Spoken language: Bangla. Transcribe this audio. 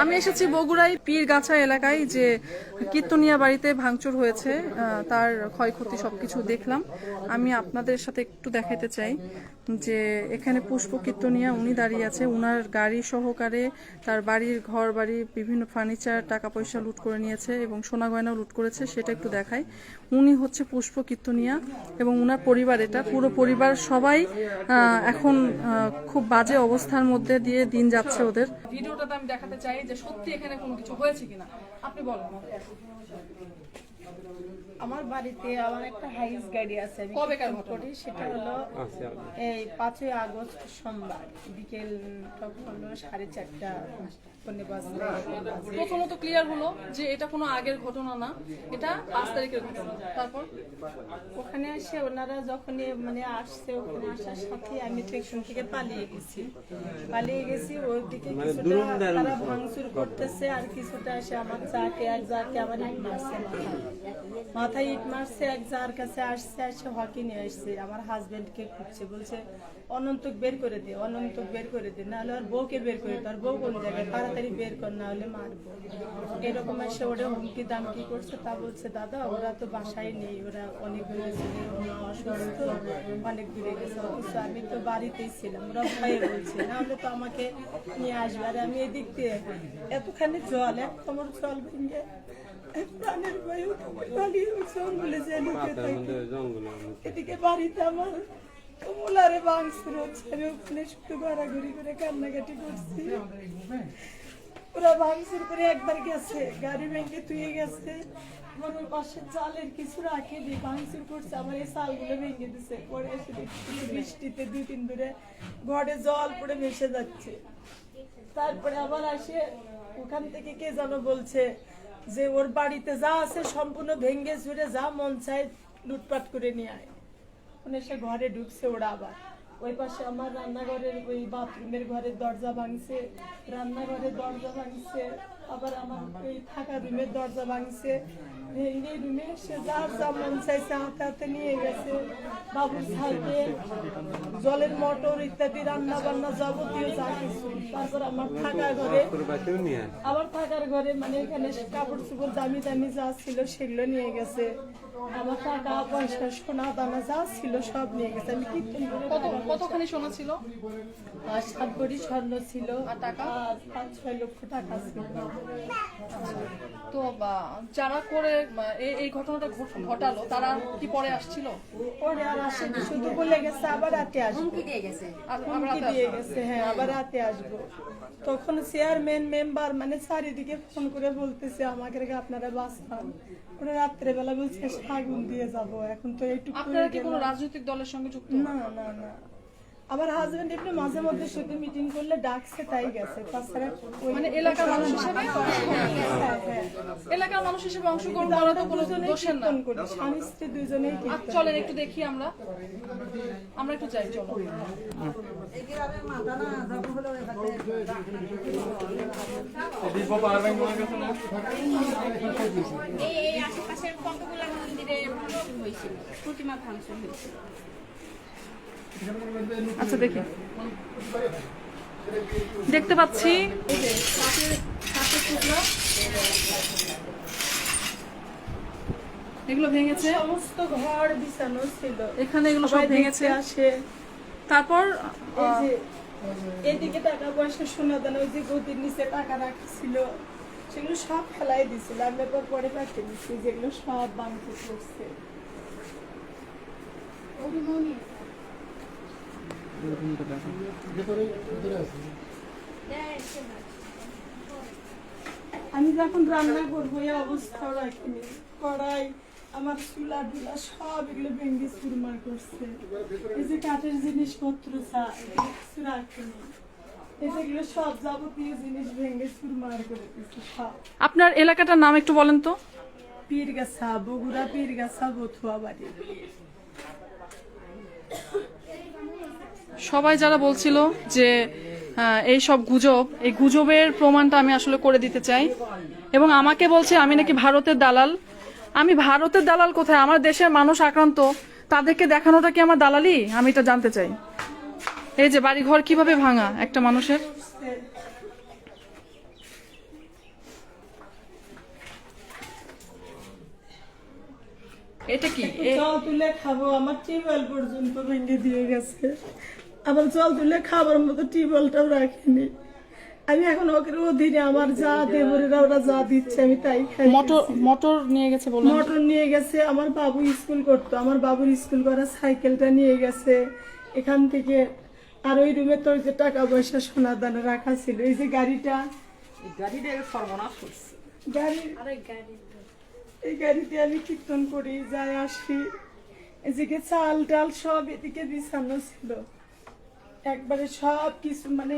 আমি এসেছি বগুড়ায় পীরগাছা এলাকায় যে কীর্তনিয়া বাড়িতে ভাঙচুর হয়েছে তার ক্ষয়ক্ষতি সবকিছু দেখলাম। আমি আপনাদের সাথে একটু দেখাতে চাই। যে এখানে পুষ্প কীর্তনিয়া উনি দাঁড়িয়ে আছে। উনার গাড়ি সহকারে তার বাড়ির ঘর বাড়ি বিভিন্ন ফার্নিচার টাকা পয়সা লুট করে নিয়েছে এবং সোনা গয়নাও লুট করেছে, সেটা একটু দেখাই। উনি হচ্ছে পুষ্প কীর্তনিয়া এবং উনার পরিবার এটা। পুরো পরিবার সবাই এখন খুব বাজে অবস্থার মধ্যে দিয়ে দিন যাচ্ছে ওদের। ভিডিওটাতে আমি দেখাতে চাই যে সত্যি এখানে কোনো কিছু হয়েছে কিনা। আপনি বলুন। আমার বাড়িতে আমার একটা হাইস গাড়ি আছে আমি কবেকার কীর্তন ঘটনা? করি সেটা হলো এই পাঁচই আগস্ট সোমবার বিকেল তখন হলো সাড়ে চারটা। প্রথমত ক্লিয়ার হলো যে এটা কোনো আগের ঘটনা না এটা পাঁচ তারিখের ঘটনা। তারপর? ওখানে এসে ওনারা যখন মানে আসছে ওখানে আসার সাথে আমি তো এখান থেকে পালিয়ে গেছি। পালিয়ে গেছি ওইদিকে কিছুটা তারা ভাঙচুর করতেছে আর কিছুটা এসে আমার চাকে এক যাকে আমার ইট মারছে মাথায় Yeah. মাথায় ইট মারছে, এক যার কাছে আসছে এসে হকি নিয়ে আসছে। আমার হাজবেন্ডকে খুঁজছে, বলছে, অনন্তক বের করে দে, অনন্তক বের করে দে, নাহলে আর বউকে বের করে আর বউ কোন জায়গায়? তাড়াতাড়ি বের কর না হলে মারবো। এরকম এসে ওরা হুমকি দাম কি করছে, তা বলছে, দাদা, ওরা তো বাসায় নেই, ওরা অনেক দূরে ছিল অসুস্থ, অনেক দূরে গেছে, অথচ আমি তো বাড়িতেই ছিলাম, ওরা ভয়ে বলছে, নাহলে তো আমাকে নিয়ে আসবে, আর আমি এদিক দিয়ে এতখানি জল, এক কোমর জল ভেঙে প্রাণের ভয়ে পালিয়ে জঙ্গলে এদিকে বাড়িতে আমার আমি ওখানে শুধু ঘোরাঘুরি করে কান্নাকাটি করছি ওরা করে একবার গেছে গাড়ি ভেঙে গেছে পাশে চালের কিছু দিয়ে করছে আমার এই ভেঙে এসে বৃষ্টিতে দুই তিন ঘরে জল পড়ে ভেসে যাচ্ছে তারপরে আবার আসে ওখান থেকে কে যেন বলছে যে ওর বাড়িতে যা আছে সম্পূর্ণ ভেঙ্গে ঝুড়ে যা মন চায় লুটপাট করে নিয়ে আয়। মানে সে ঘরে ঢুকছে ওরা আবার। ওই পাশে আমার রান্নাঘরের ওই বাথরুমের ঘরের দরজা ভাঙছে, রান্নাঘরের দরজা ভাঙছে, আবার আমার ওই থাকা রুমের দরজা ভাঙছে। ভেঙে রুমে মন চাইছে হাতে নিয়ে গেছে বাবুর সাইকেল জলের মোটর ইত্যাদি রান্না যাবতীয় যা কিছু তারপর আমার থাকা ঘরে আবার থাকার ঘরে মানে এখানে কাপড় চোপড় দামি দামি যা ছিল সেগুলো নিয়ে গেছে। আমার টাকা পয়সা সোনা দানা যা ছিল সব নিয়ে গেছে। আমি কীর্তন করে কত কতখানি শোনা ছিল? আর সাত ভরি স্বর্ণ ছিল। আর টাকা? পাঁচ ছয় লক্ষ টাকা ছিল। তো যারা করে এই- ঘটনাটা ঘটালো তারা কি পরে আসছিল? পরে আর আসেনি শুধু বলে গেছে আবার রাতে আসব। হুমকি দিয়ে গেছে। হ্যাঁ আবার রাতে আসব। তখন চেয়ারম্যান মেম্বার মানে চারিদিকে ফোন করে বলতেছে আমাকে আপনারা বাঁচান। ওরা রাত্রেবেলা বলছে আগুন দিয়ে যাব এখন তো এইটুকু আপনারা কি কোনো রাজনৈতিক দলের সঙ্গে যুক্ত? না না না। আমার হাজবেন্ড একটু মাঝে মধ্যে শুধু মিটিং করলে ডাকছে তাই গেছে। তাছাড়া মানে এলাকার মানুষ হিসেবে? হ্যাঁ, হ্যাঁ। এলাকার মানুষ হিসেবে অংশগ্রহণ করা তো কোনো দোষের না। স্বামী স্ত্রী দুজনেই আর চলেন একটু দেখি আমরা। আমরা একটু যাই চলো। এই এই আশেপাশের কতগুলো হয়েছিল প্রতিমা ভাঙচুর হয়েছিল। আচ্ছা দেখি। দেখতে পাচ্ছি। এগুলো ভেঙেছে। সমস্ত ঘর বিছানো ছিল। এখানে এগুলো সব ভেঙেছে। আসে। তারপর এই আহ, যে এদিকে টাকা পয়সা শোনা দেন ওই যে গদির নিচে টাকা রাখছিল সেগুলো সব ফেলাই দিছিল। আমি পরে পাঠিয়ে দিচ্ছি যেগুলো সব বাংতে করছে। আমি যখন রান্না করব এই অবস্থাও রাখিনি। কড়াই আমার চুলা টুলা সব এগুলো ভেঙ্গে চুরমার করছে। এই যে কাঠের জিনিসপত্র চা কিছু রাখিনি। আপনার এলাকাটার নাম একটু বলেন তো। পীরগাছা বগুড়া পীরগাছা বথুয়া বাড়ি। সবাই যারা বলছিল যে এই সব গুজব, এই গুজবের প্রমাণটা আমি আসলে করে দিতে চাই। এবং আমাকে বলছে, আমি নাকি ভারতের দালাল। আমি ভারতের দালাল কোথায়? আমার দেশের মানুষ আক্রান্ত। তাদেরকে দেখানোটা কি আমার দালালি? আমি এটা জানতে চাই। এই যে, বাড়িঘর কীভাবে ভাঙা একটা মানুষের? এটা কি? তুলে খাব, আমার টিউবওয়েল পর্যন্ত ভেঙে দিয়ে গেছে। আবার জল তুলে খাবার মতো টিউবওয়েলটাও রাখিনি। আমি এখন ওকে অধীনে আমার যা দেবরেরা ওরা যা দিচ্ছে আমি তাই খাই মোটর মোটর নিয়ে গেছে বললেন। মোটর নিয়ে গেছে আমার বাবু স্কুল করতো। আমার বাবুর স্কুল করা সাইকেলটা নিয়ে গেছে। এখান থেকে আর ওই রুমে তোর যে টাকা পয়সা সোনা দানা রাখা ছিল এই যে গাড়িটা। গাড়িটা সর্বনাশ করছে গাড়ি এই গাড়িতে আমি কীর্তন করি যাই আসি। এদিকে চাল ডাল সব এদিকে বিছানো ছিল। একবারে সব কিছু মানে